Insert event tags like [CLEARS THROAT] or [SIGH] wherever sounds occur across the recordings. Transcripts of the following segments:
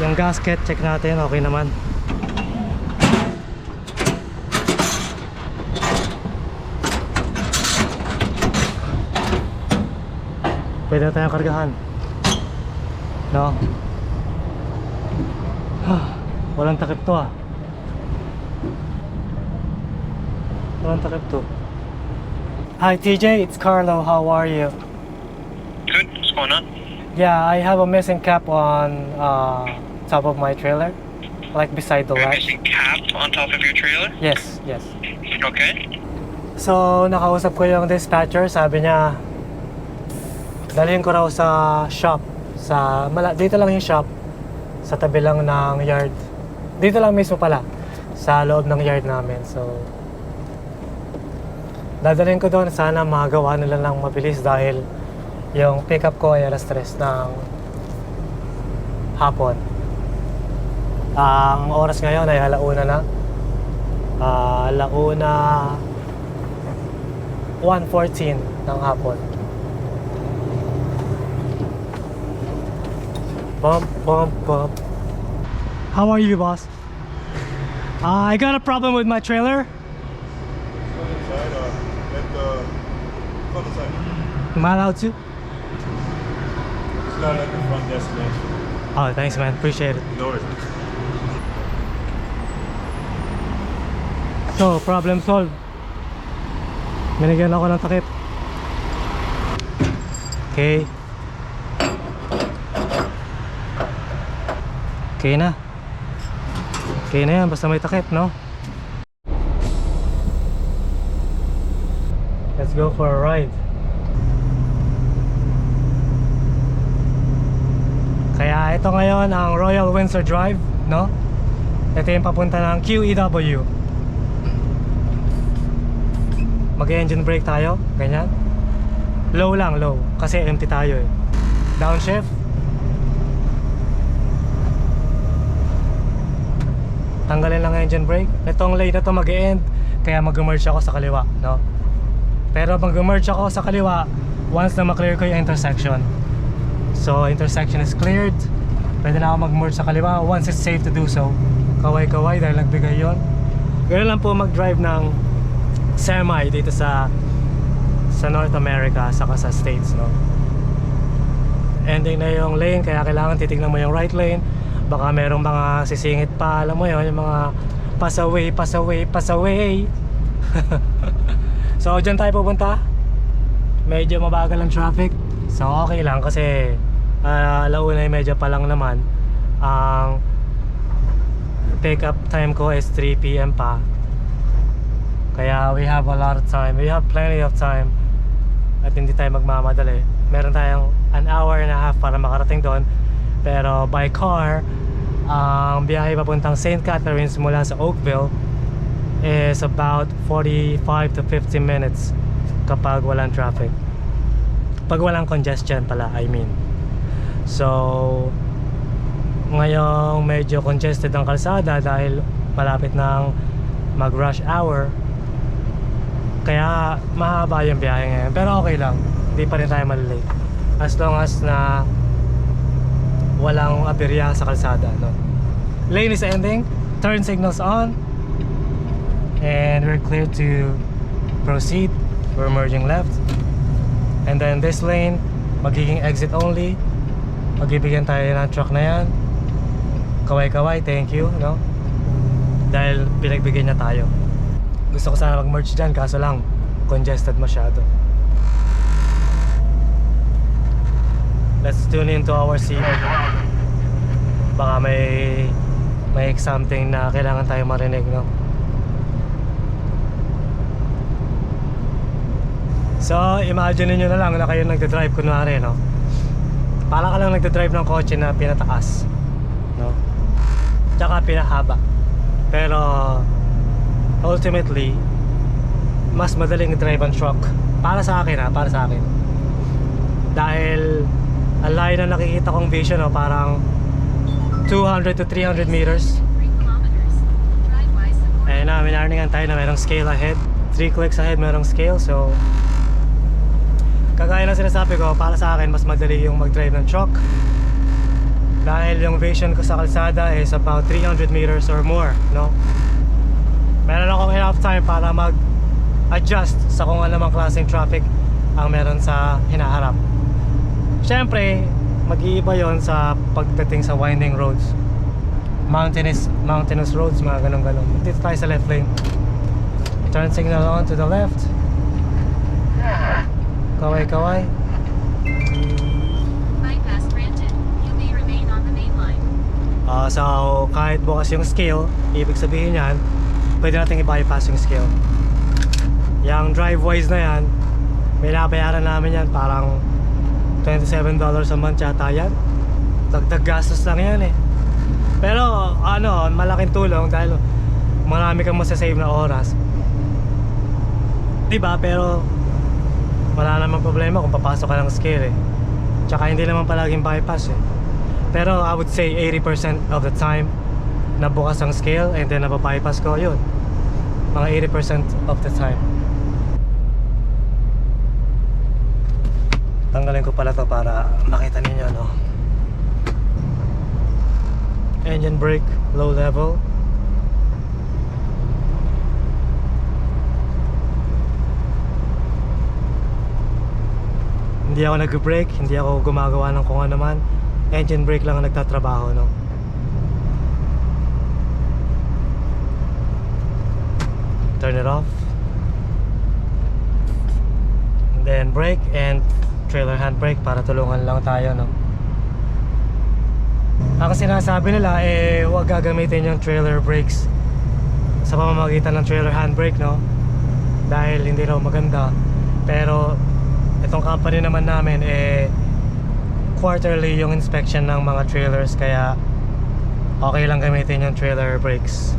Yung gasket, check natin. Okay naman. Pwede na tayong kargahan. No? [SIGHS] Walang takip to ah. Walang takip to. Hi TJ, it's Carlo. How are you? Good. What's going on? Yeah, I have a missing cap on uh, top of my trailer, like beside the You're latch. missing cap on top of your trailer? Yes, yes. Okay. So, nakausap ko yung dispatcher, sabi niya, dalhin ko raw sa shop. Sa, mala, dito lang yung shop, sa tabi lang ng yard. Dito lang mismo pala, sa loob ng yard namin. So, dadalhin ko doon, sana magawa nila lang mabilis dahil yung pickup ko ay alas 3 ng hapon. Ang oras ngayon ay alauna na. Ah, alauna 1.14 ng hapon. Bump, bump, bump. How are you, boss? Uh, I got a problem with my trailer. Inside or let the inside. Am I allowed to? It's not at the front destination. Oh, thanks, man. Appreciate it. No worries. So, problem solved. Binigyan ako ng takip. Okay. Okay na. Okay na yan, basta may takip, no? Let's go for a ride. Kaya ito ngayon ang Royal Windsor Drive, no? Ito yung papunta ng QEW. Mag-engine brake tayo, ganyan. Low lang, low. Kasi empty tayo eh. Downshift. Tanggalin lang ang engine brake. Itong lane na to mag-end, kaya mag-merge ako sa kaliwa, no? Pero mag-merge ako sa kaliwa once na maklear ko yung intersection. So, intersection is cleared. Pwede na ako mag-merge sa kaliwa once it's safe to do so. Kaway-kaway dahil nagbigay yon. Ganun lang po mag-drive ng semi dito sa sa North America saka sa States no? Ending na yung lane kaya kailangan titignan mo yung right lane. Baka merong mga sisingit pa alam mo yun yung mga pass away pass away pass away [LAUGHS] so dyan tayo pupunta. Medyo mabagal ang traffic. So okay lang kasi uh, alauna yung medyo pa lang naman. Ang pick up time ko is 3pm pa kaya we have a lot of time. We have plenty of time. At hindi tayo magmamadali. Meron tayong an hour and a half para makarating doon. Pero by car, ang biyahe papuntang St. Catharines mula sa Oakville is about 45 to 50 minutes kapag walang traffic. Pag walang congestion pala, I mean. So, ngayong medyo congested ang kalsada dahil malapit ng mag rush hour kaya mahaba yung biyahe ngayon. Pero okay lang. Hindi pa rin tayo malilate. As long as na walang aberya sa kalsada no? lane is ending. Turn signals on. And we're clear to proceed. We're merging left. And then this lane magiging exit only. Magbibigyan tayo ng truck na yan. Kaway kaway thank you no? Dahil pinagbigyan niya tayo gusto ko sana mag-merge dyan kaso lang congested masyado. Let's tune into our scene. Baka may may something na kailangan tayo marinig no? So imagine niyo na lang na kayo nagde-drive kunwari no? Para ka lang nagde-drive ng kotse na pinataas no? Tsaka pinahaba. Pero ultimately mas madaling drive ang truck para sa akin ha para sa akin. Dahil ang na nakikita kong vision no, parang 200 to 300 meters. Ayun na minarningan tayo na merong scale ahead. 3 clicks ahead merong scale. So kagaya ng sinasabi ko para sa akin mas madali yung mag drive ng truck. Dahil yung vision ko sa kalsada is about 300 meters or more no meron akong enough time para mag adjust sa kung ano mang klaseng traffic ang meron sa hinaharap. Syempre mag-iiba yon sa pagdating sa winding roads. Mountainous mountainous roads mga ganun ganun dito tayo sa left lane. Turn signal on to the left. Kaway kaway Bypass granted. You may remain on the main line. Ah, so kahit bukas yung scale, ibig sabihin yan, pwede natin i-bypass yung scale. Yung driveways na yan, may nabayaran namin yan parang $27 a month yata yan. Dagdag gastos lang yan eh. Pero ano, malaking tulong dahil marami kang masasave na oras. Diba? Pero wala namang problema kung papasok ka ng scale eh. Tsaka hindi naman palaging bypass eh. Pero I would say 80% of the time nabukas ang scale and then napabypass ko yun. Mga 80% of the time. Tanggalin ko pala to para makita ninyo no. Engine brake, low level. Hindi ako nag-brake, hindi ako gumagawa ng kung ano man. Engine brake lang ang nagtatrabaho, no? Turn it off. And then brake and trailer handbrake para tulungan lang tayo, no? Ang sinasabi nila, eh, huwag gagamitin yung trailer brakes sa pamamagitan ng trailer handbrake, no? Dahil hindi raw maganda. Pero itong company naman namin eh quarterly yung inspection ng mga trailers kaya okay lang gamitin yung trailer brakes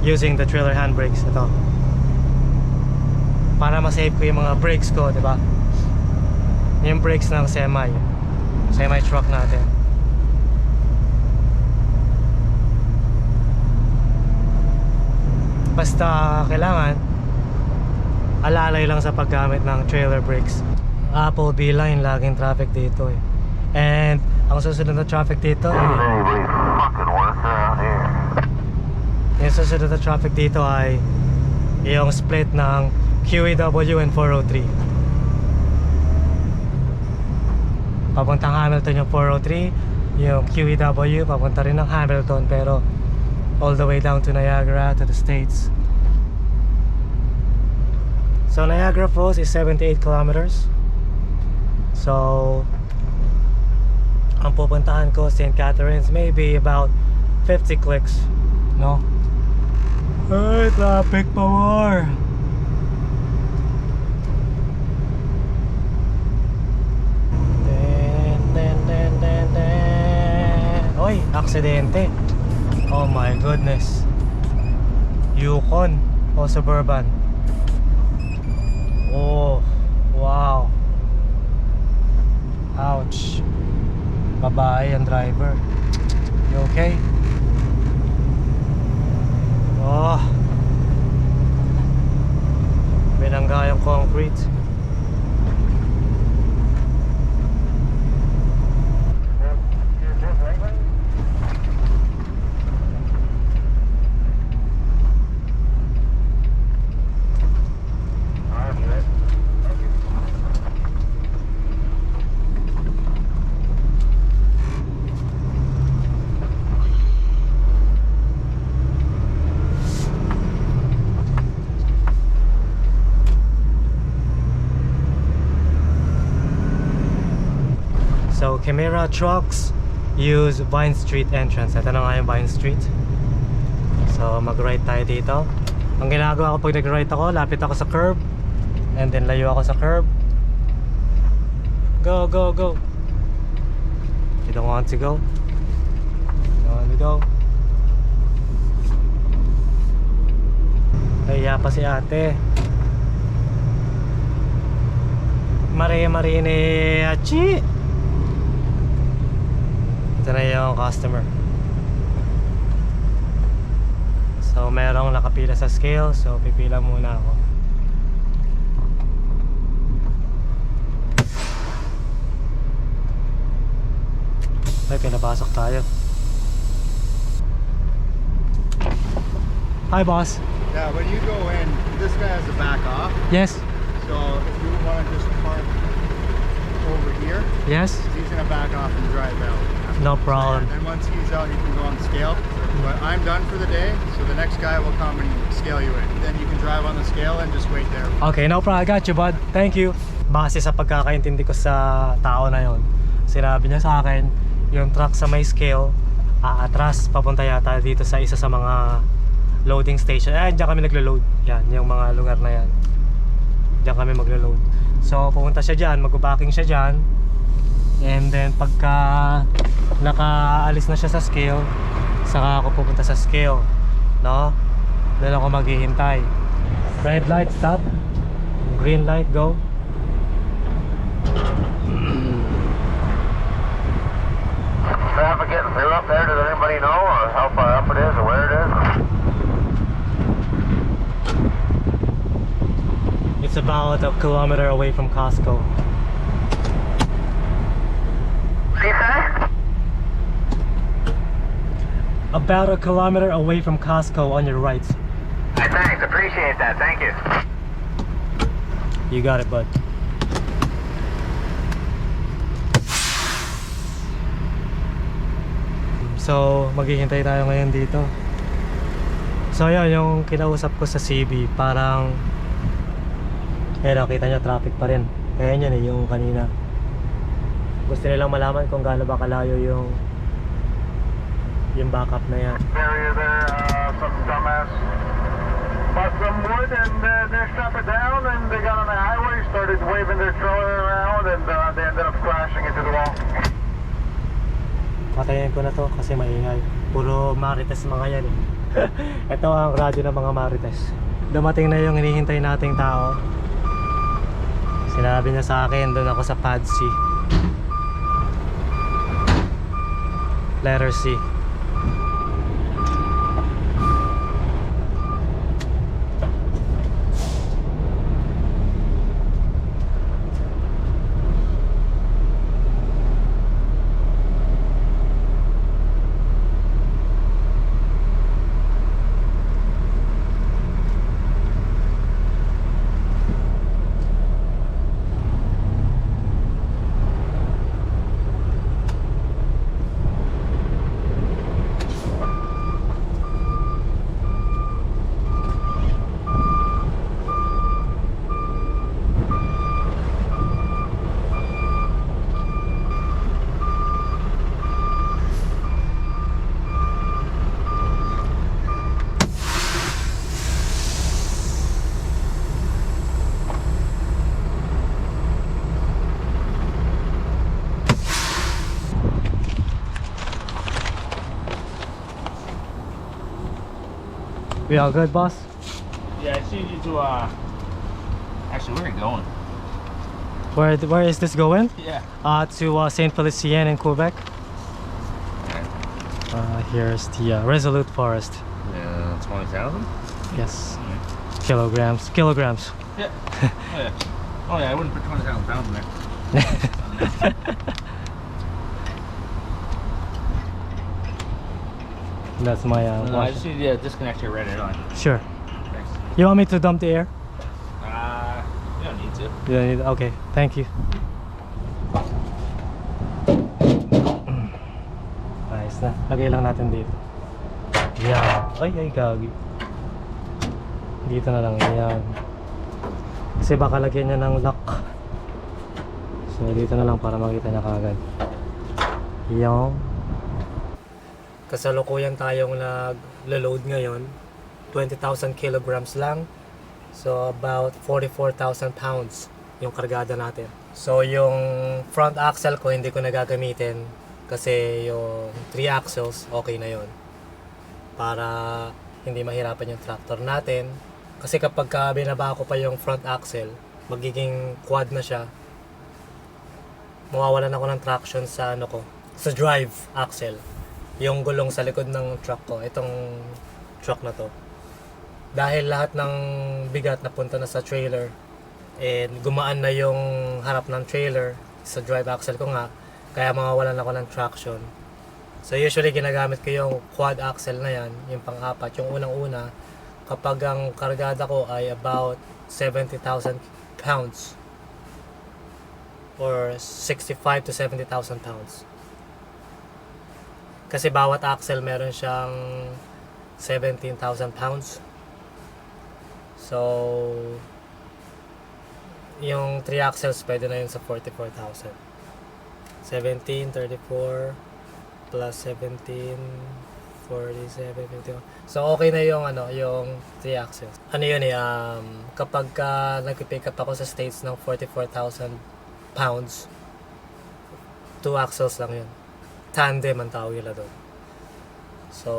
using the trailer handbrakes ito para ma-save ko yung mga brakes ko di ba? Yung brakes ng semi. Semi truck natin. Basta kailangan alalay lang sa paggamit ng trailer brakes. Apple B-line laging traffic dito eh. And ang susunod na traffic dito eh, yung susunod na traffic dito ay yung split ng QEW and 403 papuntang Hamilton yung 403 yung QEW papunta rin ng Hamilton pero all the way down to Niagara to the States. So Niagara Falls is 78 kilometers. So ang pupuntahan ko St. Catharines maybe about 50 clicks no ay traffic den, den. Oy, aksidente. Oh my goodness. Yukon o Suburban. Oh, wow. Ouch. Babae ang driver. You okay? Oh. Binangga yung concrete. So, Chimera trucks use Vine Street entrance. Ito na nga yung Vine Street. So, mag-right tayo dito. Ang ginagawa ko pag nag-right ako, lapit ako sa curb. And then layo ako sa curb. Go, go, go. You don't want to go? You want to go? Kaya pa si ate. Maria Marine Achi. Ito na yung customer. So, merong nakapila sa scale. So, pipila muna ako. May pinapasok tayo. Hi boss. Yeah, when you go in, this guy has to back off. Yes. So if you want to just park over here, Yes. he's gonna back off and drive out. No problem. And then once he's out, you can go on scale. But I'm done for the day, so the next guy will come and scale you in. Then you can drive on the scale and just wait there. Okay, no problem. I got you, bud. Thank you. Base sa pagkakaintindi ko sa tao na yon, sinabi niya sa akin, yung truck sa may scale, aatras, papunta yata dito sa isa sa mga loading station. Eh, diyan kami naglo-load. Yan, yung mga lugar na yan. Diyan kami maglo-load. So, pupunta siya dyan, mag-backing siya dyan. And then, pagka nakaalis na siya sa scale, saka ako pupunta sa scale. No? Doon ako maghihintay. Red light, stop. Green light, go. Traffic getting through up there, does anybody know or how far up it is or where it is? It's about a kilometer away from Costco. See that? About a kilometer away from Costco on your right. Hey, thanks, appreciate that, thank you. You got it, bud. So, maghihintay tayo ngayon dito. So, yun, yung kinausap ko sa CB, parang eh, nakita niya traffic pa rin. Kaya yun eh, yung kanina. Gusto nilang malaman kung gaano ba kalayo yung yung backup na yan. Area there, uh, some dumbass bought some wood and uh, they shot it down and they got on the highway, started waving their trailer around and uh, they ended up crashing into the wall. Patayin ko na to kasi maingay. Puro marites mga yan eh. [LAUGHS] Ito ang radyo ng mga marites. Dumating na yung hinihintay nating tao. Sinabi niya sa akin, doon ako sa pad C. Letter C. We all good, boss? Yeah, I see you to, uh, actually, where are you going? Where where is this going? Yeah. Uh, to uh, Saint Felicien in Quebec. Uh, here's the uh, Resolute Forest. Yeah, 20,000? Yes. Kilograms. Kilograms. Yeah. [LAUGHS] oh, yeah. Oh, yeah, I wouldn't put 20,000 pounds in there. [LAUGHS] That's my uh, no, I just need to disconnect your red airline. Sure. Thanks. You want me to dump the air? Uh, you don't need to. You don't need, okay, thank you. [CLEARS THROAT] Ayos na. Lagay lang natin dito. Yan. Ay, ay, gagi. Dito na lang. Yan. Kasi baka lagyan niya ng lock. So, dito na lang para makita niya kagad. Yan. Kasalukuyan tayong nag-load ngayon. 20,000 kilograms lang. So about 44,000 pounds yung kargada natin. So yung front axle ko hindi ko nagagamitin kasi yung 3 axles okay na yon para hindi mahirapan yung tractor natin. Kasi kapag ka binaba ko pa yung front axle, magiging quad na siya. Mawawalan ako ng traction sa ano ko, sa drive axle. Yung gulong sa likod ng truck ko, itong truck na to. Dahil lahat ng bigat napunta na sa trailer and gumaan na yung harap ng trailer sa drive axle ko nga kaya mawawalan ako ng traction. So usually ginagamit ko yung quad axle na yan, yung pang-apat, yung unang-una kapag ang kargada ko ay about 70,000 pounds or 65 to 70,000 pounds. Kasi bawat axle meron siyang 17,000 pounds. So, yung 3 axles pwede na yun sa 44,000. 17, 34, plus 17, 47, 51. So, okay na yung, ano, yung 3 axles. Ano yun eh, um, kapag ka nag-pick up ako sa States ng 44,000 pounds, 2 axles lang yun. Tandem ang tawag nila doon. So,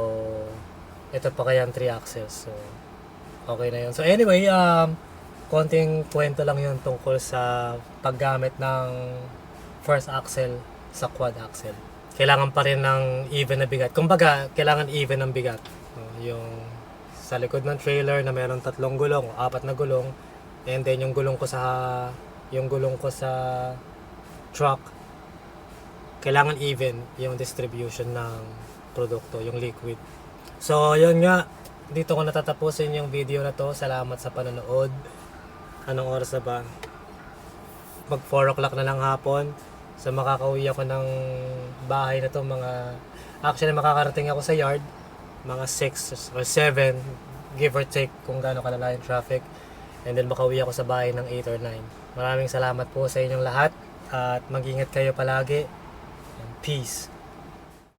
ito pa kaya ang 3 axles. So, okay na yun. So, anyway, um, konting kwento lang yun tungkol sa paggamit ng first axle sa quad axle. Kailangan pa rin ng even na bigat. Kumbaga, kailangan even ng bigat. Yung sa likod ng trailer na meron tatlong gulong, apat na gulong, and then yung gulong ko sa yung gulong ko sa truck, kailangan even yung distribution ng produkto, yung liquid. So, yun nga. Dito ko natatapusin yung video na to. Salamat sa panonood. Anong oras na ba? Mag 4 o'clock na lang hapon. So, makakauwi ako ng bahay na to. Mga, actually, makakarating ako sa yard. Mga 6 or 7. Give or take kung gaano kalala yung traffic. And then, makauwi ako sa bahay ng 8 or 9. Maraming salamat po sa inyong lahat. At mag-ingat kayo palagi. And peace.